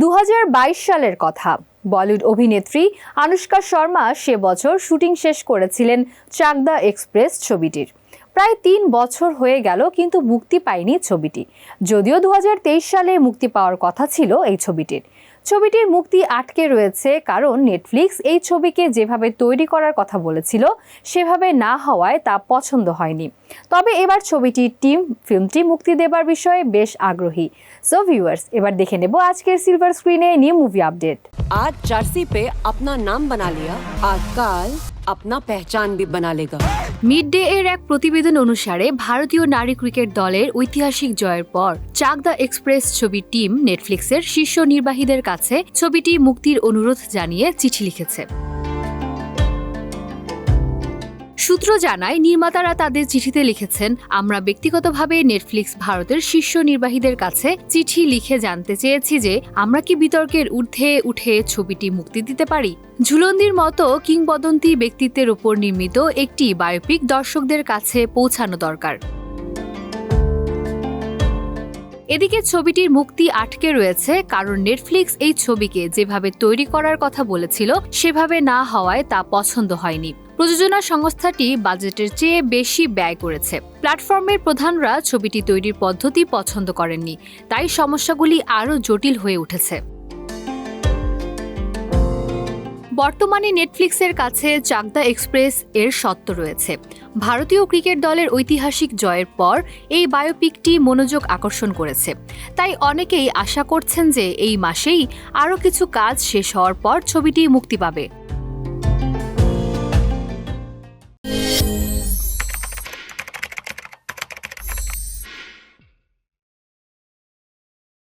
দু হাজার বাইশ সালের কথা। বলিউড অভিনেত্রী আনুষ্কা শর্মা সে বছর শুটিং শেষ করেছিলেন চাকদা এক্সপ্রেস ছবিটির। প্রায় তিন বছর হয়ে গেল কিন্তু মুক্তি পায়নি ছবিটি। যদিও দু হাজার তেইশ সালে মুক্তি পাওয়ার কথা ছিল এই ছবিটির। ছবিটির মুক্তি আটকে রয়েছে কারণ নেটফ্লিক্স এই ছবিকে যেভাবে তৈরি করার কথা বলেছিল, সেভাবে না হওয়ায় তা পছন্দ হয়নি। তবে এবার ছবিটি টিম, ফিল্মটি মুক্তি দেবার বিষয়ে বেশ আগ্রহী। সো ভিউয়ার্স এবার দেখে নেব আজকের সিলভার স্ক্রিনে নিউ মুভি আপডেট। আজ জার্সি পে আপনার নাম বানা লিয়া আজকাল अपना पहचान भी बना लेगा মিড ডে এর এক প্রতিবেদন অনুসারে ভারতীয় নারী ক্রিকেট দলের ঐতিহাসিক জয়ের পর চাকদা এক্সপ্রেস ছবির টিম নেটফ্লিক্সের শীর্ষ নির্বাহীদের কাছে ছবিটি মুক্তির অনুরোধ জানিয়ে চিঠি লিখেছে সূত্র জানায়, নির্মাতারা তাদের চিঠিতে লিখেছেন, আমরা ব্যক্তিগতভাবে নেটফ্লিক্স ভারতের শীর্ষ নির্বাহীদের কাছে চিঠি লিখে জানতে চেয়েছি যে, আমরা কি বিতর্কের ঊর্ধ্বে উঠে ছবিটি মুক্তি দিতে পারি? ঝুলন্দির মতো কিংবদন্তি ব্যক্তিত্বের ওপর নির্মিত একটি বায়োপিক দর্শকদের কাছে পৌঁছানো দরকার। এদিকে ছবিটির মুক্তি আটকে রয়েছে, কারণ নেটফ্লিক্স এই ছবিকে যেভাবে তৈরি করার কথা বলেছিল, সেভাবে না হওয়ায় তা পছন্দ হয়নি। প্রযোজনা সংস্থাটি বাজেটের চেয়ে বেশি ব্যয় করেছে। প্ল্যাটফর্মের প্রধানরা ছবিটি তৈরির পদ্ধতি পছন্দ করেননি, তাই সমস্যাগুলি আরও জটিল হয়ে উঠেছে। বর্তমানে নেটফ্লিক্সের কাছে চাকদা এক্সপ্রেস এর সত্ত্ব রয়েছে। ভারতীয় ক্রিকেট দলের ঐতিহাসিক জয়ের পর এই বায়োপিকটি মনোযোগ আকর্ষণ করেছে। তাই অনেকেই আশা করছেন যে এই মাসেই আরও কিছু কাজ শেষ হওয়ার পর ছবিটি মুক্তি পাবে।